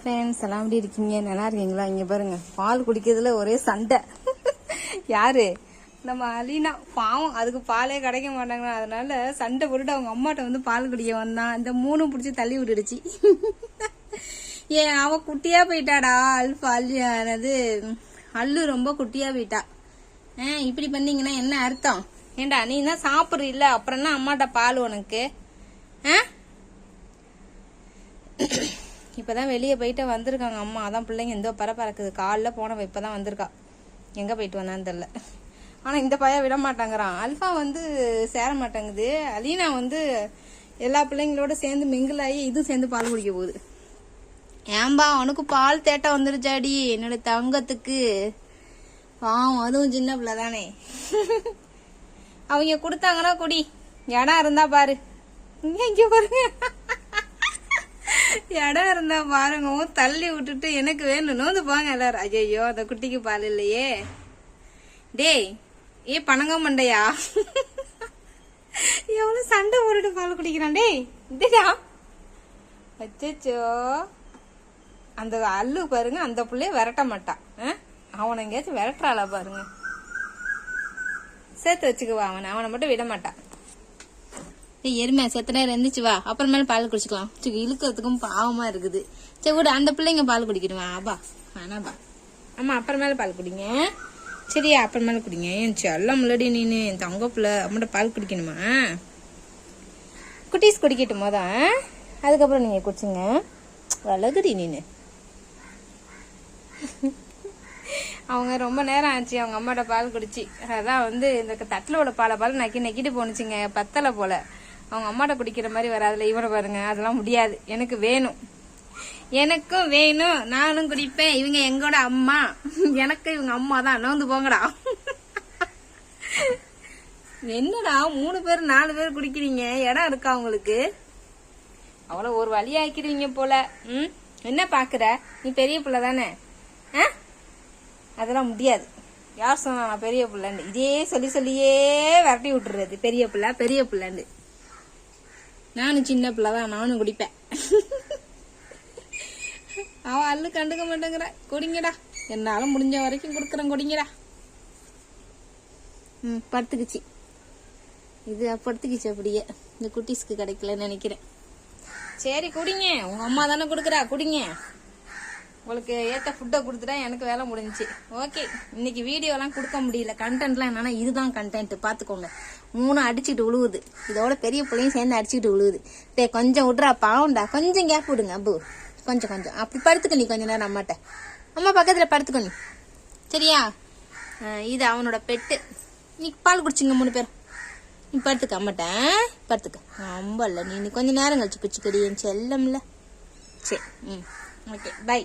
Friends எல்லாம் எப்படி இருக்கீங்க? நல்லா இருக்கீங்களா? இங்கே பாருங்க பால் குடிக்கிறதுல ஒரே சண்டை. யாரு? நம்ம அலீனா. பாவம் அதுக்கு பாலே கிடைக்க மாட்டாங்க அதனால சண்டை போட்டுட்டு அவங்க அம்மாட்ட வந்து பால் குடிக்க வந்தான் இந்த மூணும் பிடிச்சி தள்ளி விட்டுடுச்சு. ஏன் அவன் குட்டியா போயிட்டாடா அல்ஃபா அல்லு அது அல்லு ரொம்ப குட்டியா போயிட்டா. ஆ இப்படி பண்ணீங்கன்னா என்ன அர்த்தம்? ஏண்டா நீ தான் சாப்பிட்ற இல்லை அப்புறம் என்ன அம்மாட்ட பால் உனக்கு. ஆ? இப்பதான் வெளியே போயிட்டு வந்திருக்காங்க அம்மா. அதான் பிள்ளைங்க எந்தோ பரபரக்குது. காலைல போனவ இப்பதான் வந்திருக்கா. எங்கே போயிட்டு வந்தான்னு தெரில ஆனால் இந்த பையன் விட மாட்டாங்கிறான். அல்ஃபா வந்து சேர மாட்டேங்குது. அலீனா வந்து எல்லா பிள்ளைங்களோட சேர்ந்து மிங்கிள் ஆகி இதுவும் சேர்ந்து பால் குடிக்க போகுது. ஏன்பா உனக்கு பால் தேட்டை வந்துருச்சாடி. என்னோட தங்கத்துக்கு. பாவம் அதுவும் சின்ன பிள்ளை தானே அவங்க கொடுத்தாங்கன்னா குடி. இடம் இருந்தா பாரு. இங்க இங்க பாருங்க. இடம் இருந்தா பாருங்க தள்ளி விட்டுட்டு எனக்கு வேணும். நோந்து போங்க எல்லாரும். ஐயோ அந்த குட்டிக்கு பால் இல்லையே. டேய் ஏ பணங்க மண்டையா? எவ்வளவு சண்டை போட்டுட்டு பால் குடிக்கிறான். டேய் இதுடா அச்சோ அந்த அல்லு பாருங்க அந்த பிள்ளைய விரட்ட மாட்டான் ஆ? அவனை எங்கேயாச்சும் விரட்டுறாளா பாருங்க. சேர்த்து வச்சுக்குவா அவனை. அவனை மட்டும் விட மாட்டான் ஏய் எருமை செத்த நேரம் எந்திரிச்சு வா. அப்புறமேல பால் குடிச்சுக்கலாம். சரி இழுக்கிறதுக்கும் பாவமா இருக்குது. சரி விடு அந்த பிள்ளைங்க பால் குடிக்கணுமா? ஆபா வேணாபா ஆமா அப்புறமேல பால் குடிங்க. சரியா அப்புறமேல குடிங்க. என் செல்ல முன்னாடி நீனு. என் தங்க பிள்ளை அம்மட்ட பால் குடிக்கணுமா? குட்டீஸ் குடிக்கட்டும் போதான் அதுக்கப்புறம் நீங்க குடிச்சுங்க. அழகுடி நீனு. அவங்க ரொம்ப நேரம் ஆச்சு. அவங்க அம்மாட்ட பால் குடிச்சு. அதான் வந்து இந்த தட்டில் உள்ள பாலை பால் நக்கி நக்கிட்டு போணுச்சுங்க. பத்தலை போல. அவங்க அம்மாட்ட குடிக்கிற மாதிரி வராதுல இவனை பாருங்க அதெல்லாம் முடியாது. எனக்கு வேணும். எனக்கும் வேணும். நானும் குடிப்பேன். இவங்க எங்கோட அம்மா. எனக்கு இவங்க அம்மா தான். நோந்து போங்கடா. என்னடா மூணு பேர் நாலு பேர் குடிக்கிறீங்க? இடம் இருக்கா உங்களுக்கு? அவ்வளோ ஒரு வழி ஆக்கிடுவீங்க போல. ம்? என்ன பாக்குற? நீ பெரிய பிள்ளை தானே? ஆ? அதெல்லாம் முடியாது. யார் சொன்னா பெரிய பிள்ளைன்னு? இதே சொல்லி சொல்லியே விரட்டி விட்டுறது. பெரிய பிள்ளை பெரிய பிள்ளைன்னு. நானும் சின்ன பிள்ளை தான் நானும் குடிப்பேன். அவன் அல்லு கண்டுக்க மாட்டேங்கிற. குடிங்கடா. என்னால முடிஞ்ச வரைக்கும் கொடுக்குறேன் குடிங்கடா. ம் படுத்துக்குச்சு. இது படுத்துக்குச்சு அப்படியே. இந்த குட்டீஸ்க்கு கிடைக்கலன்னு நினைக்கிறேன். சரி குடிங்க. உங்க அம்மா தானே கொடுக்குறா குடிங்க. உங்களுக்கு ஏற்ற ஃபுட்டை கொடுத்துட்டா எனக்கு வேலை முடிஞ்சிச்சு. ஓகே இன்னைக்கு வீடியோலாம் கொடுக்க முடியல. கண்டென்ட்லாம் என்னன்னா இதுதான் கண்டென்ட் பார்த்துக்கோங்க மூணு அடிச்சுட்டு உழுவுது. இதோட பெரிய பிள்ளையும் சேர்ந்து அடிச்சுட்டு உழுவுது. டே கொஞ்சம் விட்றா பாவண்டா கொஞ்சம் கேப் விடுங்க அப்பு கொஞ்சம் கொஞ்சம். அப்படி படுத்துக்க நீ கொஞ்ச நேரம் அம்மாட்ட. அம்மா பக்கத்தில் படுத்துக்கோ நீ. சரியா? இது அவனோட பெட்டு. நீ பால் குடிச்சிங்க மூணு பேரும். நீ படுத்துக்க அம்மாட்டேன் படுத்துக்க. ரொம்ப இல்லை. நீ கொஞ்சம் நேரம் கழிச்சு பிச்சுக்கடி என் செல்லம்ல. சரி ம். Okay bye